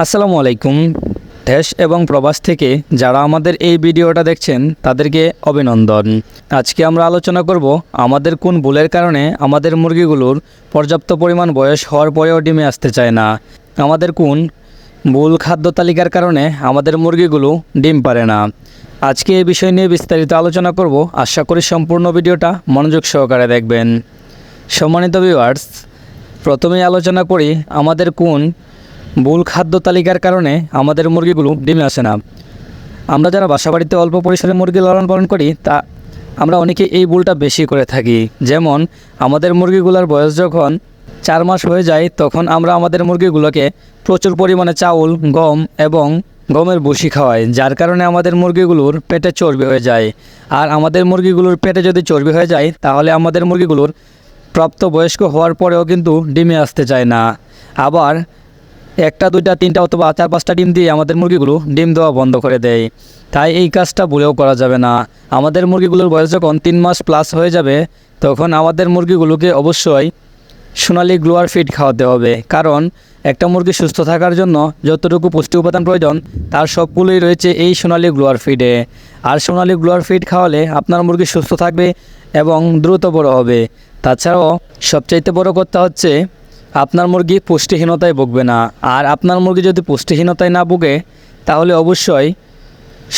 আসসালামু আলাইকুম, দেশ এবং প্রবাস থেকে যারা আমাদের এই ভিডিওটা দেখছেন, তাদেরকে অভিনন্দন। আজকে আমরা আলোচনা করব আমাদের কোন ভুলের কারণে আমাদের মুরগিগুলোর পর্যাপ্ত পরিমাণ বয়স হওয়ার পরেও ডিমে আসতে চায় না। আমাদের কোন ভুল খাদ্য তালিকার কারণে আমাদের মুরগিগুলো ডিম পারে না। আজকে এই বিষয় নিয়ে বিস্তারিত আলোচনা করব। আশা করি সম্পূর্ণ ভিডিওটা মনোযোগ সহকারে দেখবেন। সম্মানিত ভিউয়ার্স প্রথমেই আলোচনা করি আমাদের কোন ভুল খাদ্য তালিকার কারণে আমাদের মুরগিগুলো ডিমে আসে না। আমরা যারা বাসাবাড়িতে অল্প পরিসরে মুরগি লালন পালন করি, তা আমরা অনেকে এই ভুলটা বেশি করে থাকি। যেমন, আমাদের মুরগিগুলোর বয়স যখন চার মাস হয়ে যায়, তখন আমরা আমাদের মুরগিগুলোকে প্রচুর পরিমাণে চাউল, গম এবং গমের বসি খাওয়াই, যার কারণে আমাদের মুরগিগুলোর পেটে চর্বি হয়ে যায়। আর আমাদের মুরগিগুলোর পেটে যদি চর্বি হয়ে যায়, তাহলে আমাদের মুরগিগুলোর প্রাপ্তবয়স্ক হওয়ার পরেও কিন্তু ডিমে আসতে চায় না। আবার একটা, দুইটা, তিনটা অথবা চার, পাঁচটা ডিম দিয়ে আমাদের মুরগিগুলো ডিম দেওয়া বন্ধ করে দেয়। তাই এই কাজটা ভুলেও করা যাবে না। আমাদের মুরগিগুলোর বয়স যখন তিন মাস প্লাস হয়ে যাবে, তখন আমাদের মুরগিগুলোকে অবশ্যই সোনালি গ্লোয়ার ফিড খাওয়াতে হবে। কারণ একটা মুরগি সুস্থ থাকার জন্য যতটুকু পুষ্টি উপাদান প্রয়োজন, তার সবগুলোই রয়েছে এই সোনালি গ্লোয়ার ফিডে। আর সোনালি গ্লোয়ার ফিড খাওয়ালে আপনার মুরগি সুস্থ থাকবে এবং দ্রুত বড় হবে। তাছাড়াও সবচাইতে বড় কথা হচ্ছে আপনার মুরগি পুষ্টিহীনতায় ভুগবে না। আর আপনার মুরগি যদি পুষ্টিহীনতায় না ভুগে, তাহলে অবশ্যই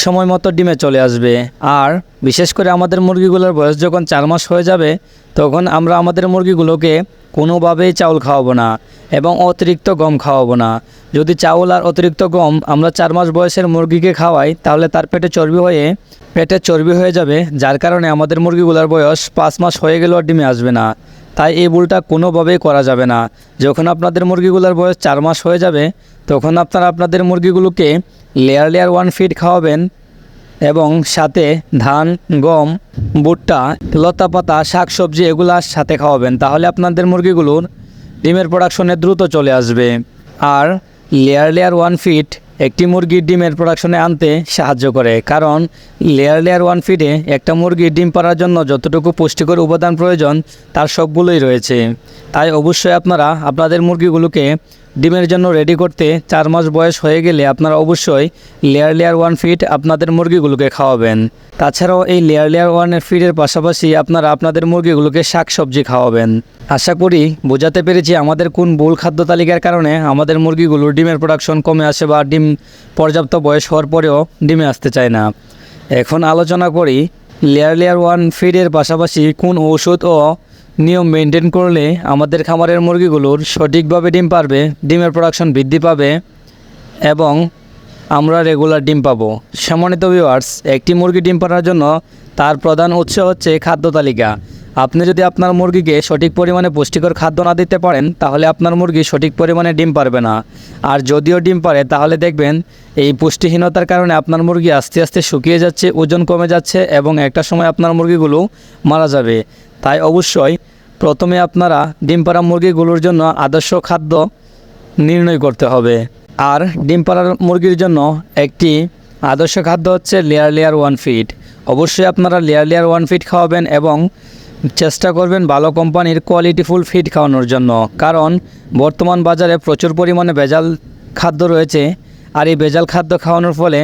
সময় মতো ডিমে চলে আসবে। আর বিশেষ করে আমাদের মুরগিগুলোর বয়স যখন চার মাস হয়ে যাবে, তখন আমরা আমাদের মুরগিগুলোকে কোনোভাবেই চাউল খাওয়াবো না এবং অতিরিক্ত গম খাওয়াবো না। যদি চাউল আর অতিরিক্ত গম আমরা চার মাস বয়সের মুরগিকে খাওয়াই, তাহলে তার পেটে চর্বি হয়ে, পেটে চর্বি হয়ে যাবে, যার কারণে আমাদের মুরগিগুলোর বয়স পাঁচ মাস হয়ে গেলেও ডিমে আসবে না। তাই এই ভুলটা কোনোভাবেই করা যাবে না। যখন আপনাদের মুরগিগুলোর বয়স চার মাস হয়ে যাবে, তখন আপনারা আপনাদের মুরগিগুলোকে লেয়ার লেয়ার ওয়ান ফিট খাওয়াবেন এবং সাথে ধান, গম, ভুট্টা লতা পাতা শাক সবজি এগুলার সাথে খাওয়াবেন। তাহলে আপনাদের মুরগিগুলোর ডিমের প্রোডাকশনে দ্রুত চলে আসবে। আর লেয়ার লেয়ার ওয়ান ফিট একটি মুরগির ডিমের প্রোডাকশনে আনতে সাহায্য করে, কারণ লেয়ার লেয়ার ওয়ান ফিডে একটা মুরগির ডিম পাড়ার জন্য যতটুকু পুষ্টিকর উপাদান প্রয়োজন, তার সবগুলোই রয়েছে। তাই অবশ্যই আপনারা আপনাদের মুরগিগুলোকে ডিমের জন্য রেডি করতে চার মাস বয়স হয়ে গেলে আপনারা অবশ্যই লেয়ার লেয়ার ওয়ান ফিট আপনাদের মুরগিগুলোকে খাওয়াবেন। তাছাড়াও এই লেয়ার লেয়ার ওয়ানের ফিডের পাশাপাশি আপনারা আপনাদের মুরগিগুলোকে শাক সবজি খাওয়াবেন। আশা করি বোঝাতে পেরেছি আমাদের কোন ভুল খাদ্য তালিকার কারণে আমাদের মুরগিগুলোর ডিমের প্রোডাকশন কমে আসে বা ডিম পর্যাপ্ত বয়স হওয়ার পরেও ডিমে আসতে চায় না। এখন আলোচনা করি লেয়ার লেয়ার ওয়ান ফিডের পাশাপাশি কোন ওষুধ ও নিয়ম মেনটেন করলে আমাদের খামারের মুরগিগুলোর সঠিকভাবে ডিম পারবে, ডিমের প্রোডাকশন বৃদ্ধি পাবে এবং আমরা রেগুলার ডিম পাবো। সম্মানিত ভিউয়ার্স একটি মুরগি ডিম পাড়ার জন্য তার প্রধান উৎস হচ্ছে খাদ্য তালিকা। আপনি যদি আপনার মুরগিকে সঠিক পরিমাণে পুষ্টিকর খাদ্য না দিতে পারেন, তাহলে আপনার মুরগি সঠিক পরিমাণে ডিম পারবে না। আর যদিও ডিম পারে, তাহলে দেখবেন এই পুষ্টিহীনতার কারণে আপনার মুরগি আস্তে আস্তে শুকিয়ে যাচ্ছে, ওজন কমে যাচ্ছে এবং একটা সময় আপনার মুরগিগুলো মারা যাবে। তাই অবশ্যই প্রথমে আপনারা ডিম পাড়া মুরগিগুলোর জন্য আদর্শ খাদ্য নির্ণয় করতে হবে। আর ডিম পাড়ার মুরগির জন্য একটি আদর্শ খাদ্য হচ্ছে লেয়ার লেয়ার ওয়ান ফিট অবশ্যই আপনারা লেয়ার লেয়ার ওয়ান ফিট খাওয়াবেন এবং চেষ্টা করবেন ভালো কোম্পানির কোয়ালিটিফুল ফিড খাওয়ানোর জন্য। কারণ বর্তমান বাজারে প্রচুর পরিমাণে ভেজাল খাদ্য রয়েছে। আর এই ভেজাল খাদ্য খাওয়ানোর ফলে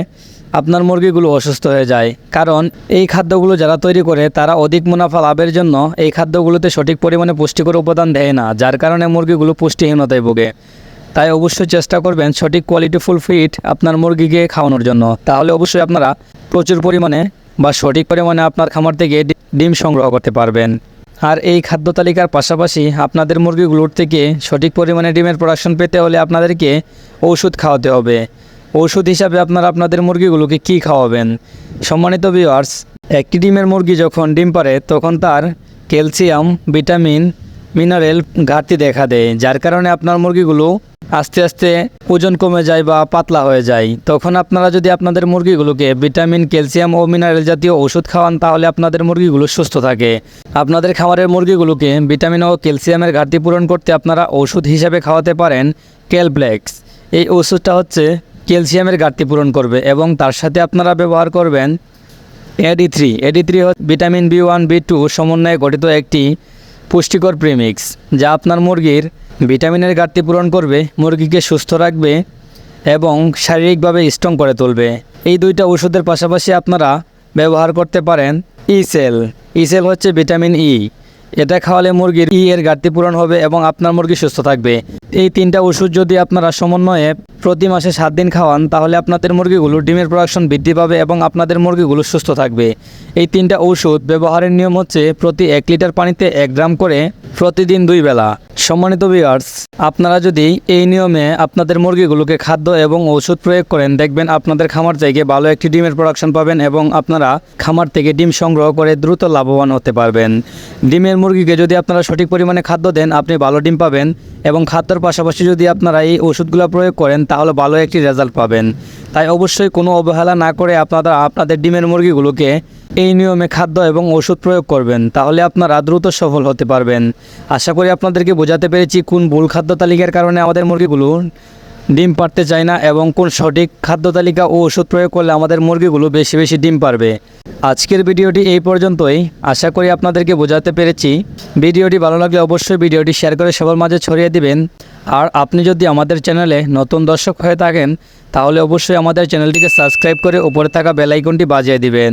আপনার মুরগিগুলো অসুস্থ হয়ে যায়। কারণ এই খাদ্যগুলো যারা তৈরি করে, তারা অধিক মুনাফা লাভের জন্য এই খাদ্যগুলোতে সঠিক পরিমাণে পুষ্টিকর উপাদান দেয় না, যার কারণে মুরগিগুলো পুষ্টিহীনতায় ভোগে। তাই অবশ্যই চেষ্টা করবেন সঠিক কোয়ালিটিফুল ফিড আপনার মুরগিকে খাওয়ানোর জন্য। তাহলে অবশ্যই আপনারা প্রচুর পরিমাণে বা সঠিক পরিমাণে আপনার খামার থেকে ডিম সংগ্রহ করতে পারবেন। আর এই খাদ্য তালিকার পাশাপাশি আপনাদের মুরগিগুলোর থেকে সঠিক পরিমাণে ডিমের প্রোডাকশন পেতে হলে আপনাদেরকে ওষুধ খাওয়াতে হবে। ওষুধ হিসাবে আপনারা আপনাদের মুরগিগুলোকে কি খাওয়াবেন? সম্মানিত ভিউয়ার্স একটি ডিমের মুরগি যখন ডিম পারে তখন তার ক্যালসিয়াম, ভিটামিন, মিনারেল ঘাটতি দেখা দেয়, যার কারণে আপনার মুরগিগুলো আস্তে আস্তে ওজন কমে যায় বা পাতলা হয়ে যায়। তখন আপনারা যদি আপনাদের মুরগিগুলোকে ভিটামিন, ক্যালসিয়াম ও মিনারেল জাতীয় ওষুধ খাওয়ান, তাহলে আপনাদের মুরগিগুলো সুস্থ থাকে। আপনাদের খামারের মুরগিগুলোকে ভিটামিন ও ক্যালসিয়ামের ঘাটতি পূরণ করতে আপনারা ওষুধ হিসাবে খাওয়াতে পারেন ক্যালপ্লেক্স এই ওষুধটা হচ্ছে ক্যালসিয়ামের ঘাটতি পূরণ করবে এবং তার সাথে আপনারা ব্যবহার করবেন AD three AD three vitamin B one B two সমন্বয়ে গঠিত একটি পুষ্টিকর প্রিমিক্স যা আপনার মুরগির ভিটামিনের ঘাটতি পূরণ করবে, মুরগিকে সুস্থ রাখবে এবং শারীরিকভাবে স্ট্রং করে তুলবে। এই দুইটা ওষুধের পাশাপাশি আপনারা ব্যবহার করতে পারেন ইসেল ইসেল হচ্ছে ভিটামিন ই এটা খাওয়ালে মুরগির ই এর ঘাটতি পূরণ হবে এবং আপনার মুরগি সুস্থ থাকবে। এই তিনটা ওষুধ যদি আপনারা সমন্বয়ে প্রতি মাসে সাত দিন খাওয়ান, তাহলে আপনাদের মুরগিগুলো ডিমের প্রোডাকশন বৃদ্ধি পাবে এবং আপনাদের মুরগিগুলো সুস্থ থাকবে। এই তিনটা ঔষধ ব্যবহারের নিয়ম হচ্ছে প্রতি এক লিটার পানিতে এক গ্রাম করে প্রতিদিন দুই বেলা। সম্মানিত ভিউয়ার্স আপনারা যদি এই নিয়মে আপনাদের মুরগিগুলোকে খাদ্য এবং ওষুধ প্রয়োগ করেন, দেখবেন আপনাদের খামার থেকে ভালো একটি ডিমের প্রোডাকশন পাবেন এবং আপনারা খামার থেকে ডিম সংগ্রহ করে দ্রুত লাভবান হতে পারবেন। ডিমের মুরগিকে যদি আপনারা সঠিক পরিমাণে খাদ্য দেন, আপনি ভালো ডিম পাবেন এবং খাদ্যর পাশাপাশি যদি আপনারা এই ওষুধগুলো প্রয়োগ করেন, তাহলে ভালো একটি রেজাল্ট পাবেন। তাই অবশ্যই কোনো অবহেলা না করে আপনারা আপনাদের ডিমের মুরগিগুলোকে এই নিয়মে খাদ্য এবং ওষুধ প্রয়োগ করবেন, তাহলে আপনারা দ্রুত সফল হতে পারবেন। আশা করি আপনাদেরকে বোঝাতে পেরেছি কোন ভুল খাদ্য তালিকার কারণে আমাদের মুরগিগুলো ডিম পারতে চায় না এবং কোন সঠিক খাদ্য তালিকা ও ওষুধ প্রয়োগ করলে আমাদের মুরগিগুলো বেশি বেশি ডিম পারবে আজকের ভিডিওটি এই পর্যন্তই। আশা করি আপনাদেরকে বোঝাতে পেরেছি। ভিডিওটি ভালো লাগলে অবশ্যই ভিডিওটি শেয়ার করে সবার মাঝে ছড়িয়ে দিবেন। আর আপনি যদি আমাদের চ্যানেলে নতুন দর্শক হয়ে থাকেন, তাহলে অবশ্যই আমাদের চ্যানেলটিকে সাবস্ক্রাইব করে উপরে থাকা বেল আইকনটি বাজিয়ে দিবেন।